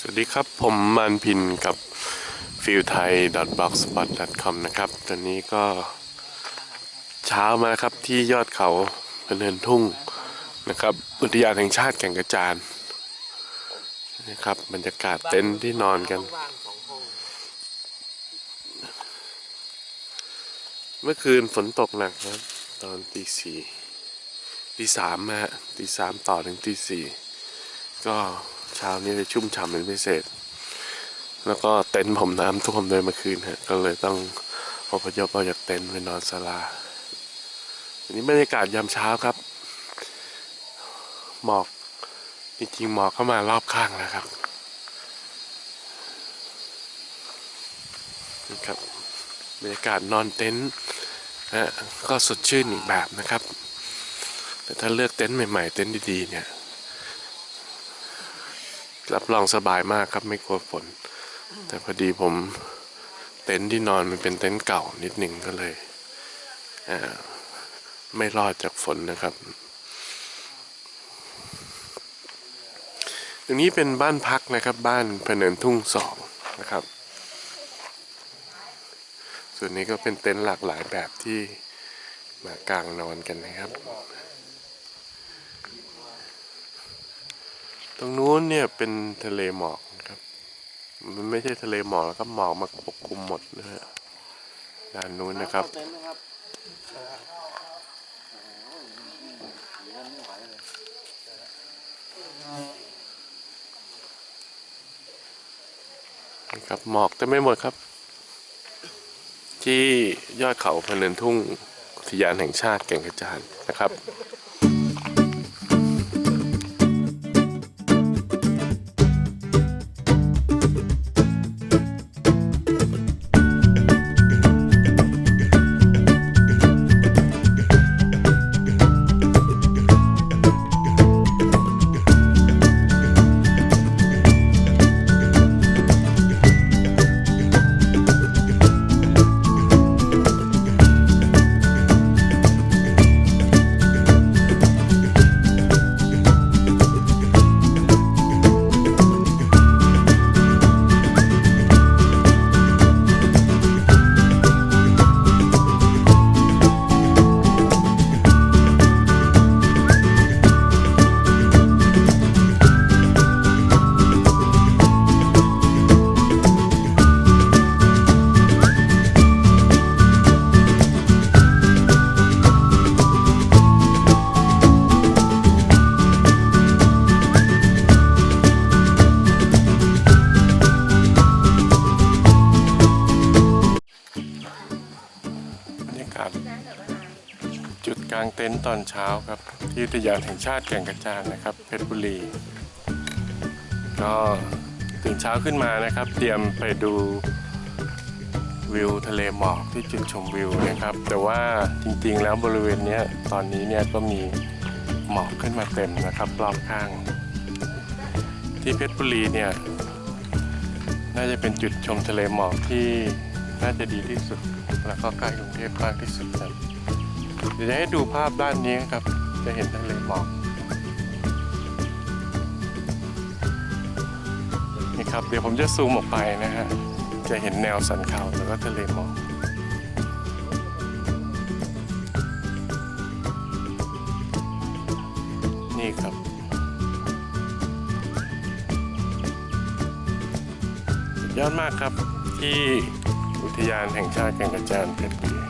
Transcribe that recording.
สวัสดีครับ ผมมันพินกับฟิลไทย .blogspot com นะครับ ตอนนี้ก็เช้ามาครับที่ยอดเขาพะเนินทุ่งนะครับ อุทยานแห่งชาติแก่งกระจานนะครับบรรยากาศเต็นท์ที่นอนกัน เมื่อคืนฝนตกหนักครับ ตอนตีสี่ตีสามมาฮะตีสามต่อถึงตีสี่ก็ เช้านี้เลยชุ่มฉ่ำเป็นพิเศษ แล้วก็เต็นท์ผมน้ำท่วมเลยเมื่อคืนฮะก็เลยต้องอพยพออกจากเต็นท์ไปนอนศาลาอันนี้บรรยากาศยามเช้าครับ หมอกจริงๆหมอกเข้ามารอบข้างแล้วครับนี่ครับบรรยากาศนอนเต็นท์นะฮะก็สดชื่นอีกแบบนะครับ แต่ถ้าเลือกเต็นท์ใหม่ๆ เต็นท์ดีๆเนี่ย รับรองสบายมากครับไม่กลัวฝน แต่พอดีผมเต็นท์ที่นอนมันเป็นเต็นท์เก่านิดหนึ่งก็เลยไม่รอดจากฝนนะครับ ตรงนี้เป็นบ้านพักนะครับ บ้านพะเนินทุ่งสองนะครับ ส่วนนี้ก็เป็นเต็นท์หลากหลายแบบที่มากางนอนกันนะครับ ตรงนู้นเนี่ยเป็นทะเลหมอกนะครับ มันไม่ใช่ทะเลหมอกแล้วก็หมอกมาปกคลุมหมดนะฮะด้านนู้นนะครับนะครับหมอกเต็มไม่หมดครับ ที่ยอดเขาพะเนินทุ่งอุทยานแห่งชาติแก่งกระจานนะครับ จุดกลางเต็นท์ตอนเช้าครับ ที่อุทยานแห่งชาติแก่งกระจานนะครับ เพชรบุรี ก็ตื่นเช้าขึ้นมานะครับ เตรียมไปดูวิวทะเลหมอกที่จุดชมวิวนะครับ แต่ว่าจริงๆแล้วบริเวณนี้ตอนนี้เนี่ยก็มีหมอกขึ้นมาเต็มนะครับรอบข้าง ที่เพชรบุรีเนี่ยน่าจะเป็นจุดชมทะเลหมอกที่ น่าจะดีที่สุด แล้วก็ใกล้กรุงเทพมากที่สุดครับเดี๋ยวจะให้ดูภาพด้านนี้ครับ จะเห็นทะเลหมอกนี่ครับ เดี๋ยวผมจะซูมออกไปนะฮะ จะเห็นแนวสันเขาแล้วก็ทะเลหมอกนี่ครับยอดมากครับที่ อุทยานแห่งชาติแก่งกระจานเพชรบุรี